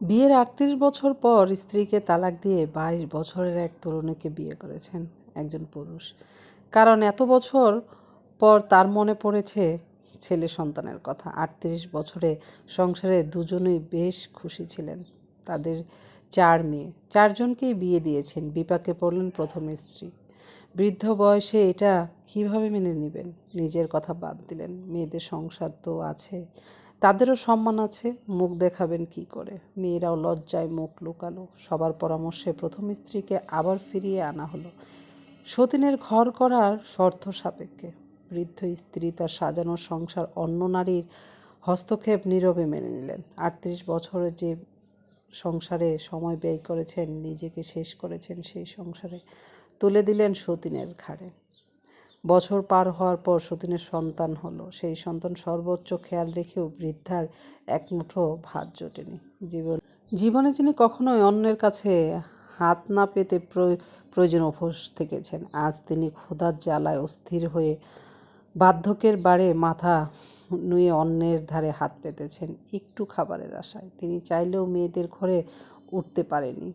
বিয়ের আটত্রিশ বছর পর স্ত্রীকে তালাক দিয়ে বাইশ বছরের এক তরুণীকে বিয়ে করেছেন একজন পুরুষ। কারণ এত বছর পর তার মনে পড়েছে ছেলে সন্তানের কথা। আটত্রিশ বছরে সংসারে দুজনেই বেশ খুশি ছিলেন। তাদের চার মেয়ে। চারজনকেই বিয়ে দিয়েছেন। বিপাকে পড়লেন প্রথম স্ত্রী। বৃদ্ধ বয়সে এটা কীভাবে মেনে নেবেন? নিজের কথা বাদ দিলেন। মেয়েদের সংসার তো আছে। তাদেরও সম্মান আছে, মুখ দেখাবেন কি করে? মেয়েরাও লজ্জায় মুখ লুকালো। সবার পরামর্শে প্রথম স্ত্রীকে আবার ফিরিয়ে আনা হলো। সতীনের ঘর করার শর্ত সাপেক্ষে। বৃদ্ধ স্ত্রী তার সাজানো সংসার অন্য নারীর হস্তক্ষেপ নীরবে মেনে নিলেন। আটত্রিশ বছরে যে সংসারে সময় ব্যয় করেছেন, নিজেকে শেষ করেছেন সেই সংসারে তুলে দিলেন সতীনের ঘাড়ে। বছর পার হওয়ার পর সতীনের সন্তান হলো। সেই সন্তান সর্বোচ্চ খেয়াল রেখেও বৃদ্ধার এক মুঠো ভাত জোটেনি। জীবন জীবনে যিনি কখনোই অন্যের কাছে হাত না পেতে প্রয়- প্রয়োজন উপোস থেকেছেন, আজ তিনি ক্ষুধার জ্বালায় অস্থির হয়ে বার্ধক্যের বারে মাথা নুয়ে অন্যের ধারে হাত পেতেছেন। একটু খাবারের আশায়। তিনি চাইলেও মেয়েদের ঘরে উঠতে পারেনি।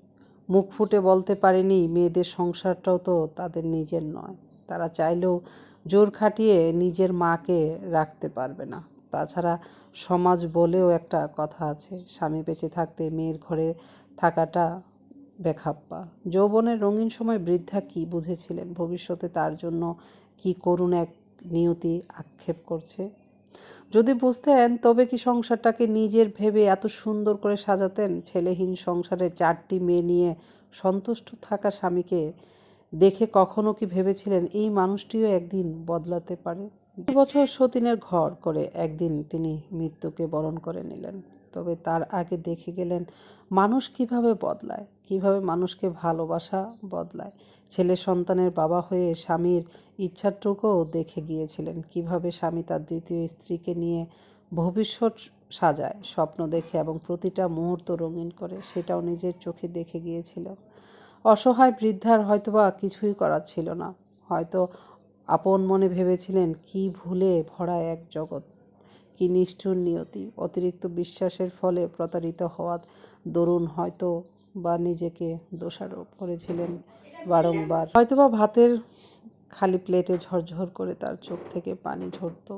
মুখ ফুটে বলতে পারেনি, মেয়েদের সংসারটাও তো তাদের নিজের নয়। তারা চাইলেও জোর খাটিয়ে নিজের মাকে রাখতে পারবে না। তাছাড়া সমাজ বলেও একটা কথা আছে, স্বামী বেঁচে থাকতে মেয়ের ঘরে থাকাটা বেখাপ্পা। যৌবনের রঙিন সময় বৃদ্ধা কি বুঝেছিলেন? ভবিষ্যতে তার জন্য কি করুণ এক নিয়তি আক্ষেপ করছে? যদি বুঝতেন, তবে কি সংসারটাকে নিজের ভেবে এত সুন্দর করে সাজাতেন? ছেলেহীন সংসারে চারটি মেয়ে নিয়ে সন্তুষ্ট থাকা স্বামীকে দেখে কখনো কি ভেবেছিলেন এই মানুষটিও একদিন বদলাতে পারে? বছর সতীনের ঘর করে একদিন তিনি মৃত্যুকে বরণ করে নিলেন। তবে তার আগে দেখে গেলেন মানুষ কীভাবে বদলায়, কীভাবে মানুষকে ভালোবাসা বদলায়। ছেলে সন্তানের বাবা হয়ে স্বামীর ইচ্ছাটুকুও দেখে গিয়েছিলেন, কীভাবে স্বামী তার দ্বিতীয় স্ত্রীকে নিয়ে ভবিষ্যৎ সাজায়, স্বপ্ন দেখে এবং প্রতিটা মুহূর্ত রঙিন করে সেটাও নিজের চোখে দেখে গিয়েছিল। অসহায় বৃদ্ধার হয়তোবা কিছুই করার ছিল না। হয়তো আপন মনে ভেবেছিলেন, কি ভুলে ভরা এক জগৎ। কি নিষ্ঠুর নিয়তি। অতিরিক্ত বিশ্বাসের ফলে প্রতারিত হওয়ার দরুন হয়তো বা নিজেকে দোষারোপ করেছিলেন বারংবার। হয়তোবা ভাতের খালি প্লেটে ঝরঝর করে তার চোখ থেকে পানি ঝরতো।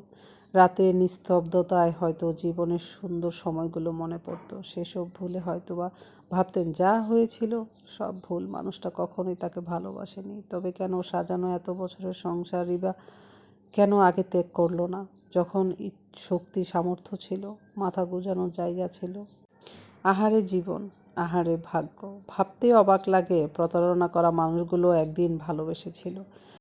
রাতে নিস্তব্ধতায় হয়তো জীবনের সুন্দর সময়গুলো মনে পড়তো। সেসব ভুলে হয়তোবা ভাবতেন, যা হয়েছিল, সব ভুল। মানুষটা কখনোই তাকে ভালোবাসেনি। তবে কেন সাজানো এত বছরের সংসারই বা কেন আগে ত্যাগ করল না? যখন শক্তি সামর্থ্য ছিল, মাথা গোজানোর জায়গা ছিল। আহারে জীবন, আহারে ভাগ্য। ভাবতে অবাক লাগে, প্রতারণা করা মানুষগুলো একদিন ভালোবেসেছিল।